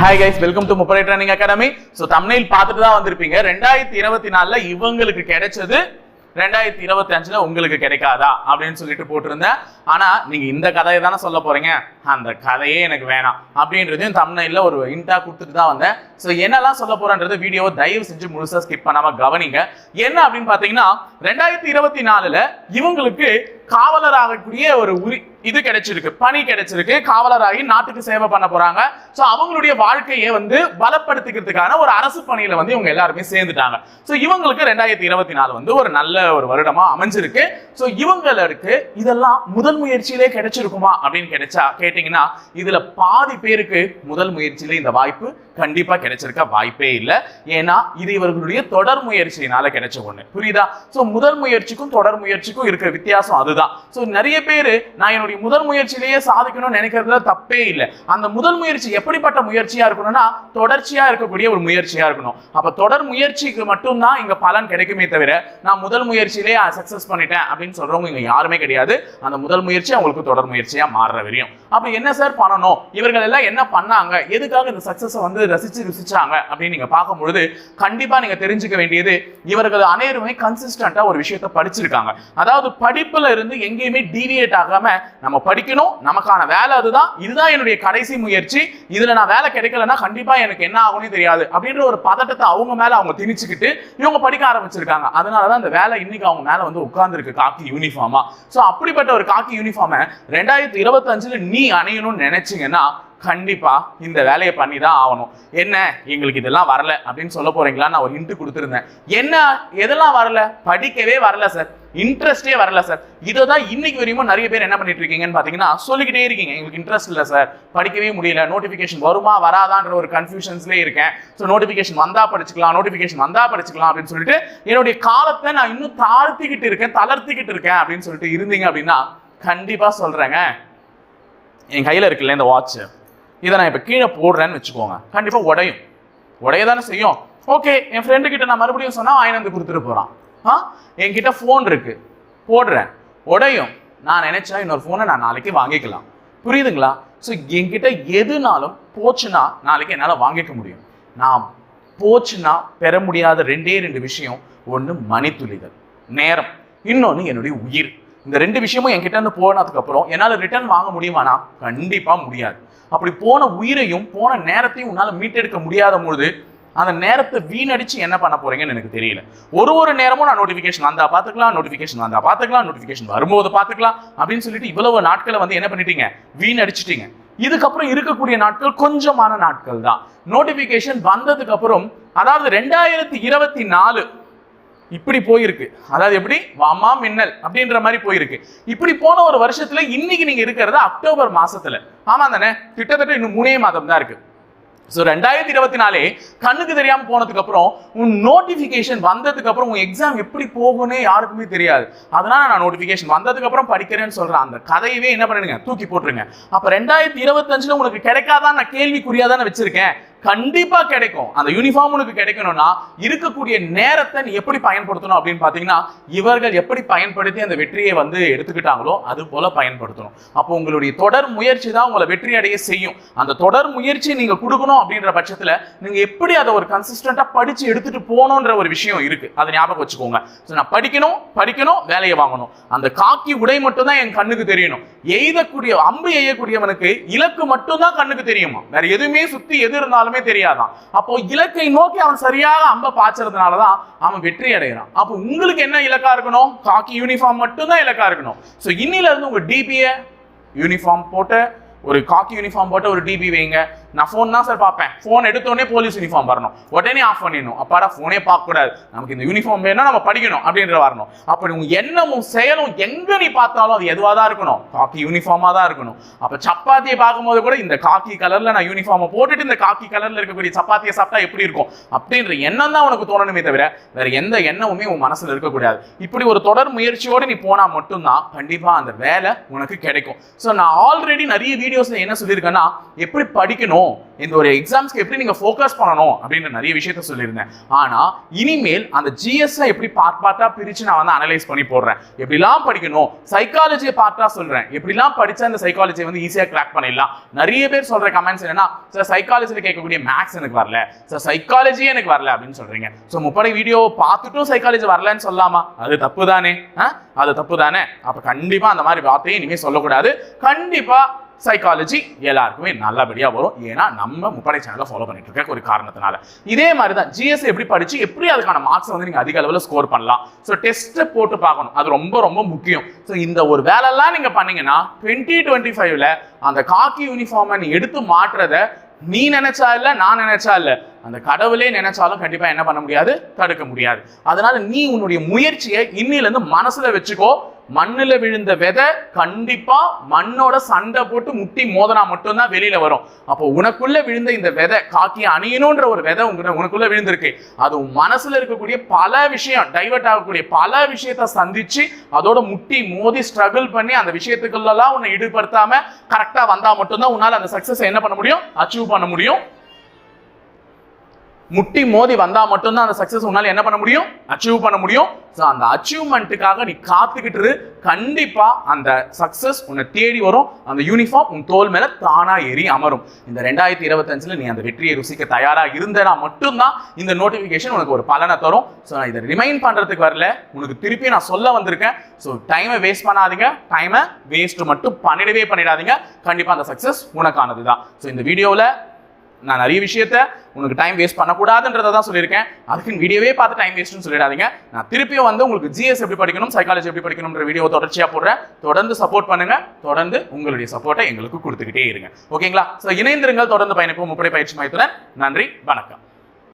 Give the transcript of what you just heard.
Hi guys welcome to முப்படை training academy so தமிழில் பார்த்துட்டு தான் வந்திருப்பீங்க. ரெண்டாயிரத்தி இருபத்தி நாலில் இவங்களுக்கு கிடைச்சது ரெண்டாயிரத்தி இருபத்தி அஞ்சுல உங்களுக்கு கிடைக்காதா அப்படின்னு சொல்லிட்டு போட்டிருந்தேன். ஆனா நீங்க இந்த கதையை தானே சொல்ல போறீங்க? அந்த கதையே எனக்கு வேணாம் அப்படின்றதையும் தமிழ்ல ஒரு இன்டா கொடுத்துட்டு தான் வந்தேன். ஸோ என்னெல்லாம் சொல்ல போறேன்றது வீடியோவை தயவு செஞ்சு முழுசா ஸ்கிப் பண்ணாம கவனிங்க. என்ன அப்படின்னு பாத்தீங்கன்னா ரெண்டாயிரத்தி இருபத்தி நாலுல இவங்களுக்கு காவலர் ஆகக்கூடிய ஒரு உரி இது கிடைச்சிருக்கு பணி கிடைச்சிருக்கு. காவலராகி நாட்டுக்கு சேவை பண்ண போறாங்க. ஸோ அவங்களுடைய வாழ்க்கையை வந்து பலப்படுத்திக்கிறதுக்கான ஒரு அரசு பணியில வந்து இவங்க எல்லாருமே சேர்ந்துட்டாங்க. ஸோ இவங்களுக்கு ரெண்டாயிரத்தி இருபத்தி நாலு வந்து ஒரு நல்ல ஒரு வருடமா அமைஞ்சிருக்கு. சோ இவங்களுக்கு இதெல்லாம் முதல் முயற்சியிலே கிடைச்சிருக்குமா அப்படின்னு கிடைச்சா கேட்டீங்கன்னா இதுல பாதி பேருக்கு முதல் முயற்சியில இந்த வாய்ப்பு கண்டிப்பா கிடைச்சிருக்க வாய்ப்பே இல்லை. ஏன்னா இது இவர்களுடைய தொடர் முயற்சியினால கிடைச்ச ஒண்ணு. புரியுதா? சோ முதல் முயற்சிக்கும் தொடர் முயற்சிக்கும் இருக்கிற வித்தியாசம் அதுதான். சோ நிறைய பேரு நான் என்னுடைய முதல் முயற்சியிலேயே சாதிக்கணும்னு நினைக்கிறதுல தப்பே இல்லை. அந்த முதல் முயற்சி எப்படிப்பட்ட முயற்சியா இருக்கணும்னா தொடர்ச்சியா இருக்கக்கூடிய ஒரு முயற்சியா இருக்கணும். அப்ப தொடர் முயற்சிக்கு மட்டும்தான் இங்க பலன் கிடைக்குமே தவிர நான் முதல் முயற்சியிலேயே சக்சஸ் பண்ணிட்டேன் அப்படின்னு சொல்றவங்க இங்க யாருமே கிடையாது. அந்த முதல் முயற்சி அவங்களுக்கு தொடர் முயற்சியா மாறுற வரையும். அப்போ என்ன சார் பண்ணணும்? இவர்கள் எல்லாம் என்ன பண்ணாங்க? எதுக்காக இந்த சக்சஸ் வந்து ரசிச்சு ருசிச்சாங்க? அப்படின்னு நீங்க பார்க்கும்பொழுது கண்டிப்பா நீங்க தெரிஞ்சுக்க வேண்டியது இவர்கள் அனைவருமே கன்சிஸ்டண்டா ஒரு விஷயத்தை படிச்சிருக்காங்க. அதாவது படிப்புல இருந்து எங்கேயுமே டீவியேட் ஆகாம நம்ம படிக்கணும். நமக்கான வேலை அதுதான். இதுதான் என்னுடைய கடைசி முயற்சி. இதுல நான் வேலை கிடைக்கலன்னா கண்டிப்பா எனக்கு என்ன ஆகும்னு தெரியாது. அப்படின்ற ஒரு பதட்டத்தை அவங்க மேல அவங்க திணிச்சுக்கிட்டு இவங்க படிக்க ஆரம்பிச்சிருக்காங்க. அதனாலதான் அந்த வேலை இன்னைக்கு அவங்க மேல வந்து உட்கார்ந்துருக்கு காக்கி யூனிஃபார்மா சோ அப்படிப்பட்ட ஒரு காக்கி யூனிஃபார்மை ரெண்டாயிரத்தி இருபத்தி அஞ்சுல நீ அணையணும்னு நினைச்சீங்கன்னா கண்டிப்பா இந்த வேலையை பண்ணி தான் ஆகணும். என்ன? எங்களுக்கு இதெல்லாம் வரல அப்படின்னு சொல்ல போறீங்களா நான் ஒரு ஹிண்ட் கொடுத்துருந்தேன். என்ன? எதெல்லாம் வரல? படிக்கவே வரல சார் இன்ட்ரெஸ்டே வரல சார் இதை தான் இன்னைக்கு வரையும் நிறைய பேர் என்ன பண்ணிட்டு இருக்கீங்கன்னு பார்த்தீங்கன்னா சொல்லிக்கிட்டே இருக்கீங்க. எங்களுக்கு இன்ட்ரெஸ்ட் இல்லை சார் படிக்கவே முடியல. நோட்டிஃபிகேஷன் வருமா வராதான்ற ஒரு கன்ஃபியூஷன்ஸ்லேயே இருக்கேன். ஸோ நோட்டிஃபிகேஷன் வந்தா படிச்சுக்கலாம் நோட்டிஃபிகேஷன் வந்தா படிச்சுக்கலாம் அப்படின்னு சொல்லிட்டு என்னுடைய காலத்தை நான் இன்னும் தாழ்த்திக்கிட்டு இருக்கேன் தளர்த்திக்கிட்டு இருக்கேன் அப்படின்னு சொல்லிட்டு இருந்தீங்க அப்படின்னா கண்டிப்பாக சொல்கிறேங்க என் கையில் இருக்குல்ல இந்த வாட்ச் இதை நான் இப்போ கீழே போடுறேன்னு வச்சுக்கோங்க. கண்டிப்பாக உடையும். உடைய தானே செய்யும். ஓகே என் ஃப்ரெண்டு கிட்ட நான் மறுபடியும் சொன்னால் வாங்கிட்டு வந்து கொடுத்துட்டு போகிறான் ஆ என்கிட்ட ஃபோன் இருக்கு. போடுறேன். உடையும். நான் நினைச்சா இன்னொரு ஃபோனை நான் நாளைக்கு வாங்கிக்கலாம். புரியுதுங்களா? ஸோ என்கிட்ட எதுனாலும் போச்சுன்னா நாளைக்கு என்னால் வாங்கிக்க முடியும். நான் போச்சுன்னா பெற முடியாத ரெண்டே ரெண்டு விஷயம். ஒன்று மணித்துளிகள். நேரம். இன்னொன்று என்னுடைய உயிர். இந்த ரெண்டு விஷயமும் என்கிட்ட இருந்து போனதுக்கு அப்புறம் என்னால் ரிட்டர்ன் வாங்க முடியுமானா? கண்டிப்பாக முடியாது. அப்படி போன உயிரையும் போன நேரத்தையும் உன்னால் மீட்டெடுக்க முடியாத பொழுது அந்த நேரத்தை வீணடிச்சு என்ன பண்ண போறீங்கன்னு எனக்கு தெரியல. ஒரு ஒரு நேரமும் நான் நோட்டிஃபிகேஷன் வந்தா பார்த்துக்கலாம் நோட்டிஃபிகேஷன் வந்தா பார்த்துக்கலாம் நோட்டிஃபிகேஷன் வரும்போது பார்த்துக்கலாம் அப்படின்னு சொல்லிட்டு இவ்வளவு நாட்களை வந்து என்ன பண்ணிட்டீங்க? வீணடிச்சிட்டீங்க. இதுக்கப்புறம் இருக்கக்கூடிய நாட்கள் கொஞ்சமான நாட்கள் தான். நோட்டிஃபிகேஷன் வந்ததுக்கு அப்புறம் அதாவது ரெண்டாயிரத்தி இருபத்தி நாலு இப்படி போயிருக்கு. அதாவது எப்படி? வாமா மின்னல் அப்படின்ற மாதிரி போயிருக்கு. இப்படி போன ஒரு வருஷத்துல இன்னைக்கு நீங்க இருக்கிறது அக்டோபர் மாசத்துல. ஆமா தானே? கிட்டத்தட்ட இன்னும் மூணே மாதம் தான் இருக்கு. ஸோ ரெண்டாயிரத்தி இருபத்தி நாலே கண்ணுக்கு தெரியாமல் போனதுக்கு அப்புறம் உன் நோட்டிஃபிகேஷன் வந்ததுக்கு அப்புறம் உன் எக்ஸாம் எப்படி போகும்னே யாருக்குமே தெரியாது. அதனால நான் நோட்டிஃபிகேஷன் வந்ததுக்கு அப்புறம் படிக்கிறேன்னு சொல்றேன். அந்த கதையவே என்ன பண்ணுங்க? தூக்கி போட்டுருங்க. அப்ப ரெண்டாயிரத்தி இருபத்தஞ்சுல உனக்கு கிடைக்காதான் நான் கேள்விக்குறியா தானே வச்சிருக்கேன். கண்டிப்பா கிடைக்கும். அந்த யூனிஃபார்ம் உனக்கு கிடைக்கணும்னா இருக்கக்கூடிய நேரத்தை நீ எப்படி பயன்படுத்தணும் அப்படின்னு பாத்தீங்கன்னா இவர்கள் எப்படி பயன்படுத்தி அந்த வெற்றியை வந்து எடுத்துக்கிட்டாங்களோ அது போல பயன்படுத்தணும். அப்போ உங்களுடைய தொடர் முயற்சி தான் உங்களை வெற்றி அடைய செய்யும். அந்த தொடர் முயற்சி நீங்க கொடுக்கணும் அப்படின்ற பட்சத்துல நீங்க எப்படி அதை ஒரு கன்சிஸ்டண்டா படிச்சு எடுத்துட்டு போகணுன்ற ஒரு விஷயம் இருக்கு. அதை ஞாபகம் வச்சுக்கோங்க. நான் படிக்கணும் படிக்கணும் வேலையை வாங்கணும். அந்த காக்கி உடை மட்டும் தான் என் கண்ணுக்கு தெரியணும். எய்தக்கூடிய அம்பு எய்யக்கூடியவனுக்கு இலக்கு மட்டும் தான் கண்ணுக்கு தெரியுமா? வேற எதுவுமே சுத்தி எது இருந்தாலும் தெரியாதான். அப்போ இலக்கை நோக்கி அவன் சரியாக அம்ப பாய்ச்சறதுனால தான் அவன் வெற்றி அடைகிறான். அப்போ உங்களுக்கு என்ன இலக்கா இருக்கணும்? காக்கி யூனிஃபார்ம் மட்டும் தான் இலக்கா இருக்கணும். ஸோ இன்னில இருந்து உங்க டிபியை யூனிஃபார்ம் போட்டு ஒரு காக்கி யூனிஃபார்ம் போட்டு ஒரு டிபி வைங்க. நான் ஃபோன் தான் சார் பார்ப்பேன். ஃபோன் எடுத்தோடனே போலீஸ் யூனிஃபார்ம் வரணும். உடனே ஆஃப் பண்ணிடணும். அப்பாடா ஃபோனே பார்க்கக்கூடாது நமக்கு இந்த யூனிஃபார்ம் வேணும்னா நம்ம படிக்கணும் அப்படின்ற வரணும். அப்படி உங்க எண்ணமும் செயலும் எங்க நீ பார்த்தாலும் அது எதுவாக தான் இருக்கணும்? காக்கி யூனிஃபார்மாக தான் இருக்கணும். அப்போ சப்பாத்தியை பார்க்கும்போது கூட இந்த காக்கி கலரில் நான் யூனிஃபார்மை போட்டுட்டு இந்த காக்கி கலரில் இருக்கக்கூடிய சப்பாத்தியை சாப்பிட்டா எப்படி இருக்கும்? அப்படின்ற எண்ணம் தான் உனக்கு தோணணுமே தவிர வேற எந்த எண்ணமுமே உன் மனசில் இருக்கக்கூடாது. இப்படி ஒரு தொடர் முயற்சியோடு நீ போனால் மட்டும்தான் கண்டிப்பாக அந்த வேலை உனக்கு கிடைக்கும். ஸோ நான் ஆல்ரெடி நிறைய வீடியோஸில் என்ன சொல்லியிருக்கேன்னா எப்படி படிக்கணும் இந்த ஒரு எக்ஸாம்ஸ்க்கு எப்படி நீங்க ஃபோக்கஸ் பண்ணணும் அப்படின்ற நிறைய விஷயத்த சொல்லியிருந்தேன். ஆனால் இனிமேல் அந்த ஜிஎஸ்ஸை எப்படி பார்ட் பார்ட்டாக பிரிச்சு நான் வந்து அனலைஸ் பண்ணி போடுறேன். எப்படிலாம் படிக்கணும் சைக்காலஜியை பார்ட்டாக சொல்கிறேன் எப்படிலாம் படிச்சா இந்த சைக்காலஜியை வந்து ஈஸியாக கிராக் பண்ணிடலாம். நிறைய பேர் சொல்கிற கமெண்ட்ஸ் என்னன்னா சார் சைக்காலஜியில் கேட்கக்கூடிய மேக்ஸ் எனக்கு வரல. சார் சைக்காலஜியே எனக்கு வரல அப்படின்னு சொல்றீங்க. ஸோ முப்படை வீடியோ பார்த்துட்டும் சைக்காலஜி வரலன்னு சொல்லலாமா அது தப்பு தானே அது தப்பு தானே அப்போ கண்டிப்பாக அந்த மாதிரி வார்த்தையை இனிமேல் சொல்லக்கூடாது. கண்டிப்பாக சைக்காலஜி எல்லாருக்குமே நல்லபடியாக வரும். ஏன்னா நம்ம முப்படை சேனலை ஃபாலோ பண்ணிட்டு இருக்க ஒரு காரணத்தினால. இதே மாதிரி தான் ஜிஎஸ் எப்படி படிச்சு எப்படி அதுக்கான மார்க்ஸ் வந்து நீங்கள் அதிக அளவில் ஸ்கோர் பண்ணலாம். ஸோ டெஸ்ட்டை போட்டு பார்க்கணும். அது ரொம்ப ரொம்ப முக்கியம். ஸோ இந்த ஒரு வேலைலாம் நீங்கள் பண்ணீங்கன்னா டுவெண்ட்டி டுவெண்ட்டி ஃபைவ்ல அந்த காக்கி யூனிஃபார்மை நீ எடுத்து மாற்றுறத நீ நினைச்சா இல்லை நான் நினைச்சா இல்லை அந்த கடவுளே நினைச்சாலும் கண்டிப்பா என்ன பண்ண முடியாது? தடுக்க முடியாது. அதனால நீ உன்னுடைய முயற்சியை இன்னிலேருந்து மனசில் மனசுல வச்சுக்கோ. மண்ணில் விழுந்த விதை கண்டிப்பா மண்ணோட சண்டை போட்டு முட்டி மோதனா மட்டும்தான் வெளியில வரும். அப்போ உனக்குள்ள விழுந்த இந்த விதை காக்கி அணியணுன்ற ஒரு விதை உங்க உனக்குள்ள விழுந்திருக்கு. அது உன் மனசுல இருக்கக்கூடிய பல விஷயம் டைவர்ட் ஆகக்கூடிய பல விஷயத்த சந்திச்சு அதோட முட்டி மோதி ஸ்ட்ரகிள் பண்ணி அந்த விஷயத்துக்குள்ளலாம் உன்னை ஈடுபடுத்தாம கரெக்டா வந்தா மட்டும்தான் உன்னால அந்த சக்சஸ் என்ன பண்ண முடியும்? அச்சீவ் பண்ண முடியும். முட்டி மோதி வந்தா மட்டும்தான் அந்த சக்சஸ் உன்னால என்ன பண்ண முடியும்? அச்சீவ் பண்ண முடியும். ஸோ அந்த அச்சீவ்மெண்ட்டுக்காக நீ காத்துக்கிட்டு இரு. கண்டிப்பா அந்த சக்சஸ் உன்னை தேடி வரும். அந்த யூனிஃபார்ம் உன் தோல் மேல தானா ஏறி அமரும். இந்த ரெண்டாயிரத்தி இருபத்தஞ்சுல நீ அந்த வெற்றியை ருசிக்க தயாரா இருந்தனா மட்டும்தான் இந்த நோட்டிபிகேஷன் உனக்கு ஒரு பலனை தரும். ஸோ நான் இதை ரிமைண்ட் பண்றதுக்கு வரல. உனக்கு திருப்பி நான் சொல்ல வந்திருக்கேன். ஸோ டைமை வேஸ்ட் பண்ணாதீங்க. டைமை வேஸ்ட் மட்டும் பண்ணிடவே பண்ணிடாதீங்க. கண்டிப்பா அந்த சக்சஸ் உனக்கானது தான் ஸோ இந்த வீடியோவில் நான் நிறைய விஷயத்த உனக்கு டைம் வேஸ்ட் பண்ணக்கூடாதுன்றதை தான் சொல்லியிருக்கேன். அதுக்கு வீடியோவே பார்த்து டைம் வேஸ்ட்னு சொல்லிடாதீங்க. நான் திருப்பியும் வந்து உங்களுக்கு ஜிஎஸ் எப்படி படிக்கணும் சைக்காலஜி எப்படி படிக்கணும்ன்ற வீடியோ தொடர்ச்சியாக போடுறேன். தொடர்ந்து சப்போர்ட் பண்ணுங்க. தொடர்ந்து உங்களுடைய சப்போர்ட்டை எங்களுக்கு கொடுத்துக்கிட்டே இருங்க. ஓகேங்களா ஸோ இணைந்திருங்கள். தொடர்ந்து பயணிப்போம். முப்படை பயிற்சி மையத்துடன். நன்றி. வணக்கம்.